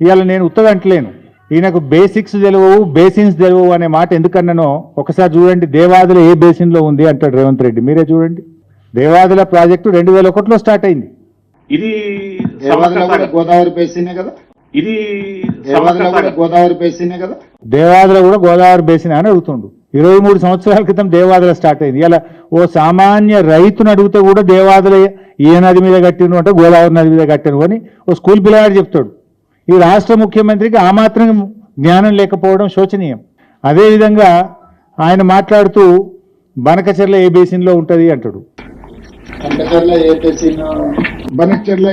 ఇవాళ నేను ఉత్తగా అంటలేను. ఈయనకు బేసిక్స్ తెలియవు బేసిన్స్ తెలియవు అనే మాట ఎందుకన్నానో ఒకసారి చూడండి. దేవాదుల ఏ బేసిన్లో ఉంది అంటాడు రేవంత్ రెడ్డి. మీరే చూడండి. దేవాదుల ప్రాజెక్టు రెండు వేల ఒకటిలో స్టార్ట్ అయింది ఇది. గోదావరి బేసినే కదా? ఇది. గోదావరి బేసినే కదా? దేవాదుల కూడా గోదావరి బేసిన్ అని అడుగుతుండు. ఇరవై మూడు సంవత్సరాల క్రితం దేవాదుల స్టార్ట్ అయింది. ఇలా ఓ సామాన్య రైతును అడిగితే కూడా దేవాదుల ఏ నది మీద కట్టిను అంటే గోదావరి నది మీద కట్టాను అని ఓ స్కూల్ పిల్లవాడు చెప్తాడు. ఈ రాష్ట్ర ముఖ్యమంత్రికి ఆ మాత్రం జ్ఞానం లేకపోవడం శోచనీయం. అదేవిధంగా ఆయన మాట్లాడుతూ బనకచెర్ల ఏ బేసిన్లో ఉంటుంది అంటాడు.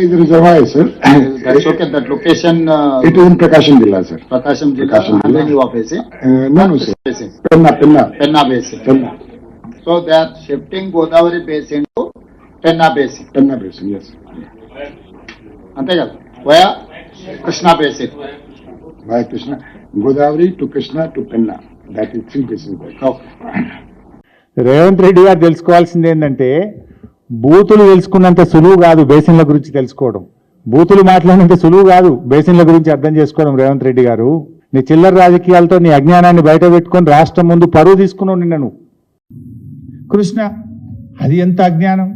is reservoir, sir. That's okay that location It is in Prakasham Jilla, sir. Prakasam జిల్లా ప్రకాశం జిల్లా. Hundred basin Uh, no, no, sir. Basin Penna, Penna, Penna. Basin Penna, so they are shifting Godavari basin to Penna basin Penna basin, yes. అంతే కదా? Via Krishna basin By Krishna, Godavari to Krishna to Penna. That is three basins. Okay Revanth Reddy garu తెలుసుకోవాల్సింది ఏంటంటే బూతులు తెలుసుకున్నంత సులువు కాదు బేసిన్ల గురించి తెలుసుకోవడం. బూతులు మాట్లాడినంత సులువు కాదు బేసిన్ల గురించి అర్థం చేసుకోవడం రేవంత్ రెడ్డి గారు. నీ చిల్లర రాజకీయాలతో నీ అజ్ఞానాన్ని బయట పెట్టుకొని రాష్ట్రం ముందు పరువు తీసుకున్నావు నిన్న. నువ్వు కృష్ణ అది ఎంత అజ్ఞానం?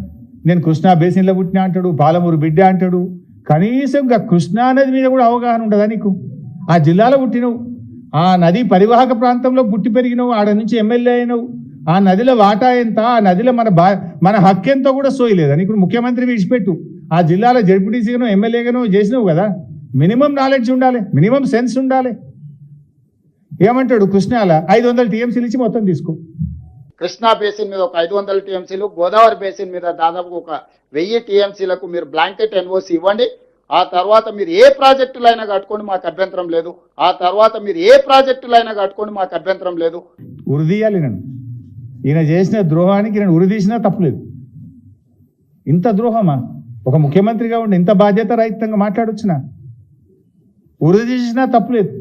నేను కృష్ణా బేసిన్లో పుట్టినా అంటాడు పాలమూరు బిడ్డ అంటాడు కనీసం ఇంకా కృష్ణా నది మీద కూడా అవగాహన ఉండదా నీకు? ఆ జిల్లాలో పుట్టినవు. ఆ నది పరివాహక ప్రాంతంలో పుట్టి పెరిగినవు. ఆడ నుంచి ఎమ్మెల్యే అయినవు. ఆ నదిలో వాటా ఎంత? ఆ నదిలో మన బా మన హక్కు ఎంతో కూడా సోయలేదా? నీకు ముఖ్యమంత్రి విడిచిపెట్టు. ఆ జిల్లాలో జడ్పీటీసీగానో ఎమ్మెల్యేగానో చేసినావు కదా. మినిమం నాలెడ్జ్ ఉండాలి. మినిమం సెన్స్ ఉండాలి. ఏమంటాడు కృష్ణాల? ఐదు వందల టీఎంసీలు ఇచ్చి మొత్తం తీసుకో. కృష్ణా బేసిన్ మీద ఒక ఐదు వందల టీఎంసీలు గోదావరి బేసిన్ మీద దాదాపు ఒక వెయ్యి టీఎంసీలకు మీరు బ్లాంకెట్ ఎన్ఓసి ఇవ్వండి. ఆ తర్వాత మీరు ఏ ప్రాజెక్టులైనా కట్టుకోండి మాకు అభ్యంతరం లేదు. ఆ తర్వాత మీరు ఏ ప్రాజెక్టులైనా కట్టుకోండి మాకు అభ్యంతరం లేదు. ఉరిదీయాలి నేను ఈయన చేసిన ద్రోహానికి నేను ఉరిదీసినా తప్పలేదు. ఇంత ద్రోహమా? ఒక ముఖ్యమంత్రిగా ఉండి ఇంత బాధ్యత రహితంగా మాట్లాడొచ్చునా? ఉరిదీసినా తప్పలేదు.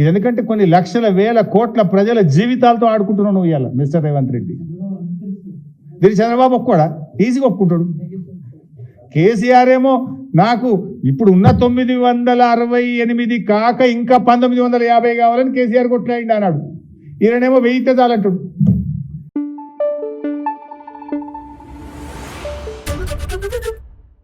ఇది ఎందుకంటే కొన్ని లక్షల వేల కోట్ల ప్రజల జీవితాలతో ఆడుకుంటున్నావు నువ్వు ఇవాళ మిస్టర్ రేవంత్ రెడ్డి. దీని చంద్రబాబు ఒక్కడా ఈజీగా ఒప్పుకుంటాడు. కేసీఆర్ ఏమో నాకు ఇప్పుడు ఉన్న తొమ్మిది వందల అరవై ఎనిమిది కాక ఇంకా పంతొమ్మిది వందల యాభై కావాలని కేసీఆర్ కొట్లాయండి అన్నాడు. ఈయనేమో వెయితే చాలంటాడు